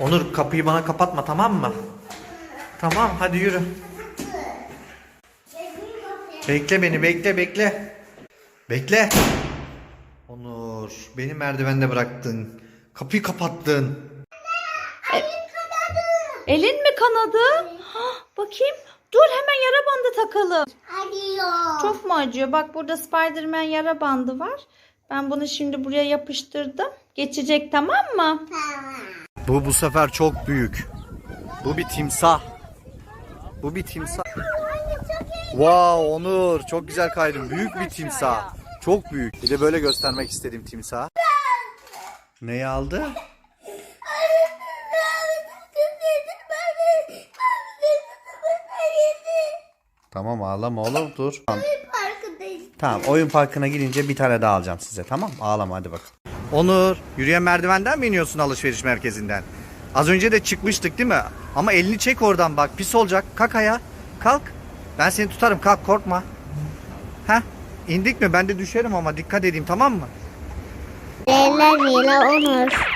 Onur kapıyı bana kapatma tamam mı? Tamam hadi yürü. Bekle beni bekle bekle. Bekle. Onur beni merdivende bıraktın. Kapıyı kapattın. Elin mi kanadı? Bakayım. Dur hemen yara bandı takalım. Acıyor. Çok mu acıyor? Bak burada Spiderman yara bandı var. Ben bunu şimdi buraya yapıştırdım. Geçecek tamam mı? Tamam. Bu bu sefer çok büyük. Bu bir timsah. Bu bir timsah. Wow Onur çok güzel kaydın. Büyük bir timsah. Çok büyük. Bir de böyle göstermek istedim timsah. Neyi aldı? Tamam ağlama oğlum dur. Tamam. Oyun parkına gidince bir tane daha alacağım size tamam Ağlama hadi bakalım. Onur yürüyen merdivenden mi iniyorsun alışveriş merkezinden? Az önce de çıkmıştık değil mi? Ama elini çek oradan bak pis olacak. Kalk ayağa. Kalk. Ben seni tutarım kalk korkma. Heh indik mi ben de düşerim ama dikkat edeyim tamam mı? Eller Mila Onur.